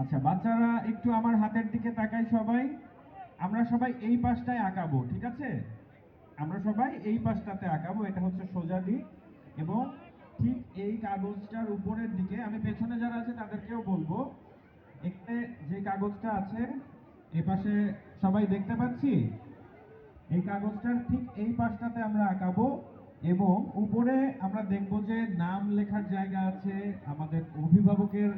আচ্ছা বাচ্চারা একটু আমার হাতের দিকে তাকাই সবাই। আমরা সবাই এই পাশটায় আঁকাবো, ঠিক আছে? আমরা সবাই এই পাশটাতে আঁকাবো, এটা হচ্ছে সোজা দিক। এবং ঠিক এই কাগজটার উপরের দিকে আমি পেছনে যারা যে কাগজটা আছে, এ পাশে সবাই দেখতে পাচ্ছি? এই কাগজটার ঠিক এই পাশটাতে আমরা আঁকাবো এবং উপরে আমরা দেখব যে নাম লেখার জায়গা আছে, আমাদের অভিভাবকের